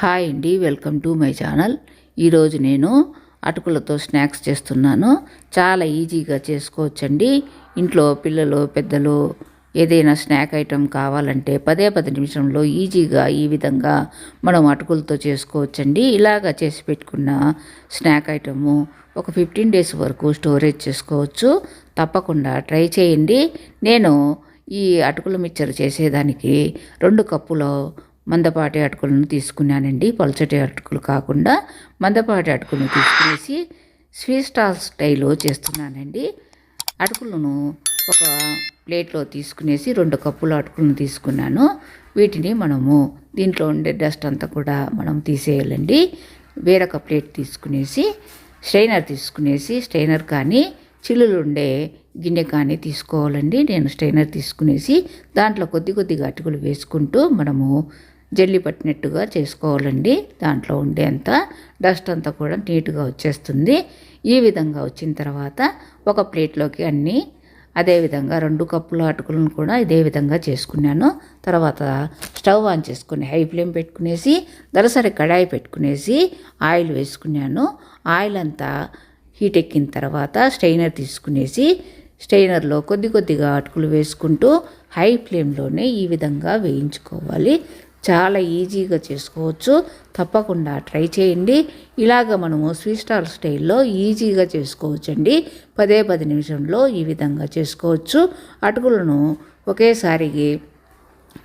Hi అండి welcome to my channel. ఈరోజు నేను అటుకులతో స్నాక్స్ చేస్తున్నాను. చాలా ఈజీగా చేసుకోవచ్చండి. ఇంట్లో పిల్లలు పెద్దలు ఏదైనా స్నాక్ ఐటెం కావాలంటే పదే పది నిమిషంలో ఈజీగా ఈ విధంగా మనం అటుకులతో చేసుకోవచ్చండి. ఇలాగ చేసి పెట్టుకున్న స్నాక్ ఐటము ఒక ఫిఫ్టీన్ డేస్ వరకు స్టోరేజ్ చేసుకోవచ్చు. తప్పకుండా ట్రై చేయండి. నేను ఈ అటుకుల మిక్చర్ చేసేదానికి రెండు కప్పులో మందపాటి అటుకులను తీసుకున్నానండి. పల్చటి అటుకులు కాకుండా మందపాటి అటుకులను తీసుకునేసి స్వీట్ స్టాల్ స్టైల్లో చేస్తున్నానండి. అటుకులను ఒక ప్లేట్లో తీసుకునేసి రెండు కప్పుల అటుకులను తీసుకున్నాను. వీటిని మనము దీంట్లో ఉండే డస్ట్ అంతా కూడా మనం తీసేయాలండి. వేరొక ప్లేట్ తీసుకునేసి స్ట్రైనర్ తీసుకునేసి స్ట్రైనర్ కానీ చిల్లులు ఉండే గిన్నె కానీ తీసుకోవాలండి. నేను స్ట్రైనర్ తీసుకునేసి దాంట్లో కొద్ది కొద్దిగా అటుకులు వేసుకుంటూ మనము జల్లి పట్టినట్టుగా చేసుకోవాలండి. దాంట్లో ఉండే అంత డస్ట్ అంతా కూడా నీట్గా వచ్చేస్తుంది. ఈ విధంగా వచ్చిన తర్వాత ఒక ప్లేట్లోకి అన్నీ అదేవిధంగా రెండు కప్పుల అటుకులను కూడా ఇదే విధంగా చేసుకున్నాను. తర్వాత స్టవ్ ఆన్ చేసుకుని హై ఫ్లేమ్ పెట్టుకునేసి దరసరి కడాయి పెట్టుకునేసి ఆయిల్ వేసుకున్నాను. ఆయిల్ అంతా హీట్ ఎక్కిన తర్వాత స్ట్రైనర్ తీసుకునేసి స్ట్రైనర్లో కొద్ది కొద్దిగా అటుకులు వేసుకుంటూ హై ఫ్లేమ్లోనే ఈ విధంగా వేయించుకోవాలి. చాలా ఈజీగా చేసుకోవచ్చు. తప్పకుండా ట్రై చేయండి. ఇలాగ మనము స్వీట్ స్టార్ స్టైల్లో ఈజీగా చేసుకోవచ్చండి. పదే పది నిమిషంలో ఈ విధంగా చేసుకోవచ్చు. అటుకులను ఒకేసారి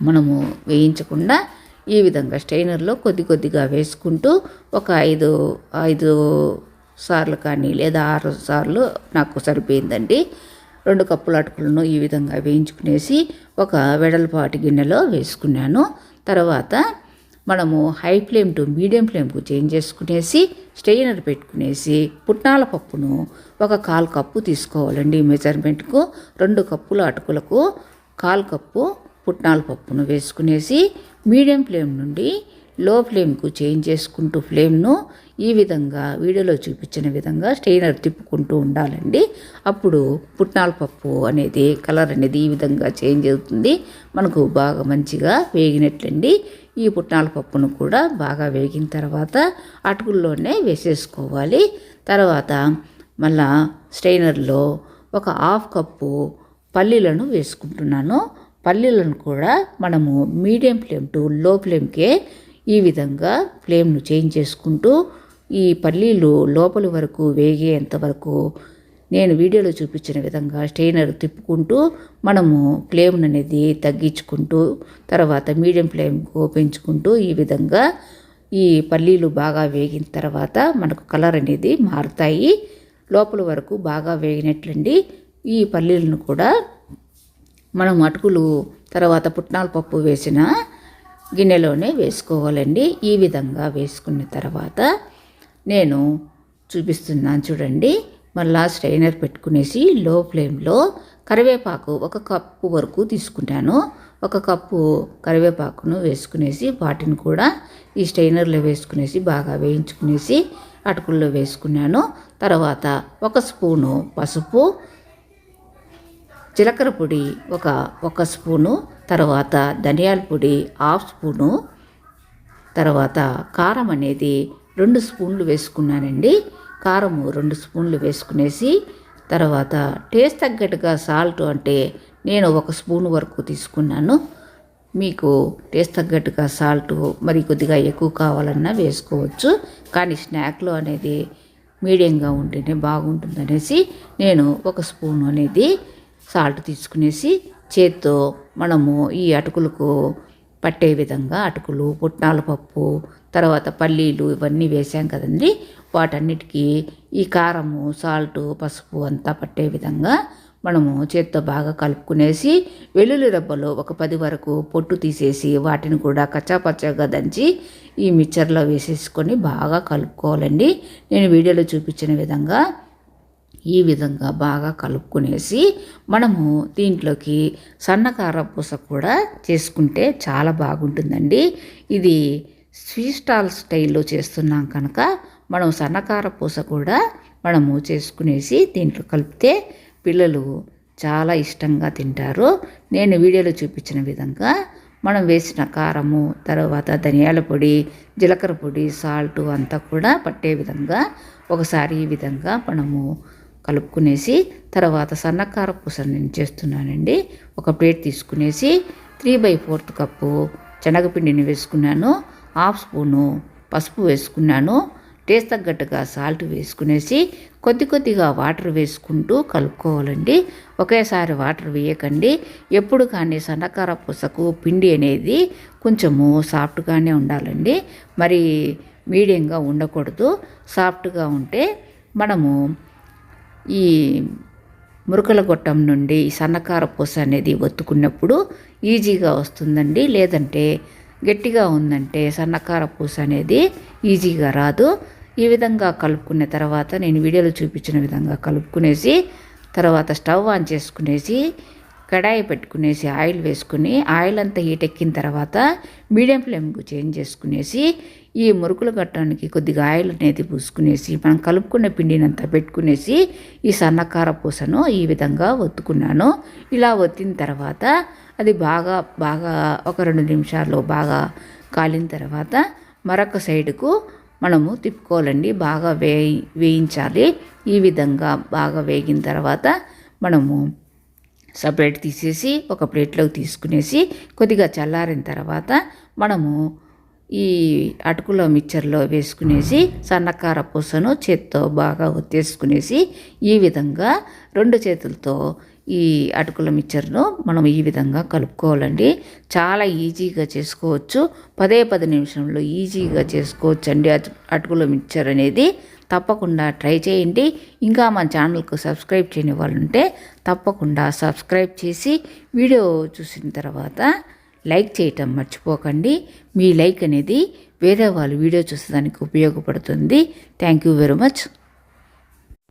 మనము వేయించకుండా ఈ విధంగా స్టైనర్లో కొద్ది కొద్దిగా వేసుకుంటూ ఒక ఐదు ఐదు సార్లు కానీ లేదా ఆరు సార్లు నాకు సరిపోయిందండి. రెండు కప్పుల అటుకులను ఈ విధంగా వేయించుకునేసి ఒక వెడల్పాటి గిన్నెలో వేసుకున్నాను. తర్వాత మనము హై ఫ్లేమ్ టు మీడియం ఫ్లేమ్కు చేంజ్ చేసుకునేసి స్ట్రెయినర్ పెట్టుకునేసి పుట్నాల పప్పును ఒక కాలు కప్పు తీసుకోవాలండి. మెజర్మెంట్కు రెండు కప్పుల అటుకులకు కాలు కప్పు పుట్నాల పప్పును వేసుకునేసి మీడియం ఫ్లేమ్ నుండి లో ఫ్లేమ్కు చేంజ్ చేసుకుంటూ ఫ్లేమ్ను ఈ విధంగా వీడియోలో చూపించిన విధంగా స్టెయినర్ తిప్పుకుంటూ ఉండాలండి. అప్పుడు పుట్నాల పప్పు అనేది కలర్ అనేది ఈ విధంగా చేంజ్ అవుతుంది. మనకు బాగా మంచిగా వేగినట్లండి. ఈ పుట్నాల పప్పును కూడా బాగా వేగిన తర్వాత అటుకుల్లోనే వేసేసుకోవాలి. తర్వాత మళ్ళా స్టెయినర్లో ఒక హాఫ్ కప్పు పల్లీలను వేసుకుంటున్నాను. పల్లీలను కూడా మనము మీడియం ఫ్లేమ్ టు లో ఫ్లేమ్కే ఈ విధంగా ఫ్లేమ్ను చేంజ్ చేసుకుంటూ ఈ పల్లీలు లోపలి వరకు వేగేంత వరకు నేను వీడియోలో చూపించిన విధంగా స్టెయినర్ తిప్పుకుంటూ మనము ఫ్లేమ్ అనేది తగ్గించుకుంటూ తర్వాత మీడియం ఫ్లేమ్కు పెంచుకుంటూ ఈ విధంగా ఈ పల్లీలు బాగా వేగిన తర్వాత మనకు కలర్ అనేది మారుతాయి. లోపల వరకు బాగా వేగినట్లండి. ఈ పల్లీలను కూడా మనం అటుకులు తర్వాత పుట్నాల పప్పు వేసిన గిన్నెలోనే వేసుకోవాలండి. ఈ విధంగా వేసుకున్న తర్వాత నేను చూపిస్తున్నాను చూడండి. మళ్ళా స్ట్రైనర్ పెట్టుకునేసి లో ఫ్లేమ్లో కరివేపాకు ఒక కప్పు వరకు తీసుకుంటాను. ఒక కప్పు కరివేపాకును వేసుకునేసి వాటిని కూడా ఈ స్ట్రైనర్లో వేసుకునేసి బాగా వేయించుకునేసి అటుకుల్లో వేసుకున్నాను. తర్వాత ఒక స్పూను పసుపు జీలకర్ర పొడి ఒక ఒక స్పూను తర్వాత ధనియాల పొడి హాఫ్ స్పూను తర్వాత కారం అనేది రెండు స్పూన్లు వేసుకున్నానండి. కారము రెండు స్పూన్లు వేసుకునేసి తర్వాత టేస్ట్ తగ్గట్టుగా సాల్ట్ అంటే నేను ఒక స్పూన్ వరకు తీసుకున్నాను. మీకు టేస్ట్ తగ్గట్టుగా సాల్ట్ మరి కొద్దిగా ఎక్కువ కావాలన్నా వేసుకోవచ్చు. కానీ స్నాక్లో అనేది మీడియంగా ఉంటేనే బాగుంటుందనేసి నేను ఒక స్పూన్ అనేది సాల్ట్ తీసుకునేసి చేత్తో మనము ఈ అటుకులకు పట్టే విధంగా అటుకులు పుట్నాల పప్పు తర్వాత పల్లీలు ఇవన్నీ వేసాం కదండి. వాటన్నిటికీ ఈ కారము సాల్ట్ పసుపు అంతా పట్టే విధంగా మనము చేత్తో బాగా కలుపుకునేసి వెల్లుల్లి రబ్బలు ఒక పది వరకు పొట్టు తీసేసి వాటిని కూడా కచ్చాపచ్చాగా దంచి ఈ మిక్చర్లో వేసేసుకొని బాగా కలుపుకోవాలండి. నేను వీడియోలో చూపించిన విధంగా ఈ విధంగా బాగా కలుపుకునేసి మనము దీంట్లోకి సన్నకార పూస కూడా చేసుకుంటే చాలా బాగుంటుందండి. ఇది స్వీట్ స్టాల్ స్టైల్లో చేస్తున్నాం కనుక మనం సన్నకార పూస కూడా మనము చేసుకునేసి దీంట్లో కలిపితే పిల్లలు చాలా ఇష్టంగా తింటారు. నేను వీడియోలో చూపించిన విధంగా మనం వేసిన కారము తర్వాత ధనియాల పొడి జీలకర్ర పొడి సాల్ట్ అంతా కూడా పట్టే విధంగా ఒకసారి ఈ విధంగా మనము కలుపుకునేసి తర్వాత సన్నకార పూసను నేను చేస్తున్నానండి. ఒక ప్లేట్ తీసుకునేసి త్రీ బై ఫోర్త్ కప్పు శనగపిండిని వేసుకున్నాను. హాఫ్ స్పూను పసుపు వేసుకున్నాను. టేస్ట్ తగ్గట్టుగా సాల్ట్ వేసుకునేసి కొద్ది కొద్దిగా వాటర్ వేసుకుంటూ కలుపుకోవాలండి. ఒకేసారి వాటర్ వేయకండి. ఎప్పుడు కానీ సన్నకార పూసకు పిండి అనేది కొంచెము సాఫ్ట్గానే ఉండాలండి. మరి మీడియంగా ఉండకూడదు. సాఫ్ట్గా ఉంటే మనము ఈ మురుకల గొట్టం నుండి ఈ సన్నకార పూస అనేది ఒత్తుకున్నప్పుడు ఈజీగా వస్తుందండి. లేదంటే గట్టిగా ఉందంటే సన్నకార పూస అనేది ఈజీగా రాదు. ఈ విధంగా కలుపుకున్న తర్వాత నేను వీడియోలో చూపించిన విధంగా కలుపుకునేసి తర్వాత స్టవ్ ఆన్ చేసుకునేసి కడాయి పెట్టుకునేసి ఆయిల్ వేసుకుని ఆయిల్ అంతా హీట్ ఎక్కిన తర్వాత మీడియం ఫ్లేమ్కు చేంజ్ చేసుకునేసి ఈ మురుకులు కట్టడానికి కొద్దిగా ఆయిల్ అనేది పూసుకునేసి మనం కలుపుకున్న పిండిని అంతా పెట్టుకునేసి ఈ సన్నకార పూసను ఈ విధంగా ఒత్తుకున్నాను. ఇలా ఒత్తిన తర్వాత అది బాగా బాగా ఒక రెండు నిమిషాల్లో బాగా కాలిన తర్వాత మరొక సైడుకు మనము తిప్పుకోవాలండి. బాగా వేయి వేయించాలి. ఈ విధంగా బాగా వేగిన తర్వాత మనము సపరేట్ తీసేసి ఒక ప్లేట్లోకి తీసుకునేసి కొద్దిగా చల్లారిన తర్వాత మనము ఈ అటుకుల మిక్చర్లో వేసుకునేసి సన్నకార పూసను చేత్తో బాగా ఒత్తేసుకునేసి ఈ విధంగా రెండు చేతులతో ఈ అటుకుల మిక్చర్ను మనం ఈ విధంగా కలుపుకోవాలండి. చాలా ఈజీగా చేసుకోవచ్చు. పదే పది నిమిషంలో ఈజీగా చేసుకోవచ్చు అండి అటుకుల మిక్చర్ అనేది తప్పకుండా ట్రై చేయండి. ఇంకా మన ఛానల్కు సబ్స్క్రైబ్ చేయని వాళ్ళు ఉంటే తప్పకుండా సబ్స్క్రైబ్ చేసి వీడియో చూసిన తర్వాత లైక్ చేయటం మర్చిపోకండి. మీ లైక్ అనేది వేరే వాళ్ళు వీడియో చూసేదానికి ఉపయోగపడుతుంది. Thank you very much.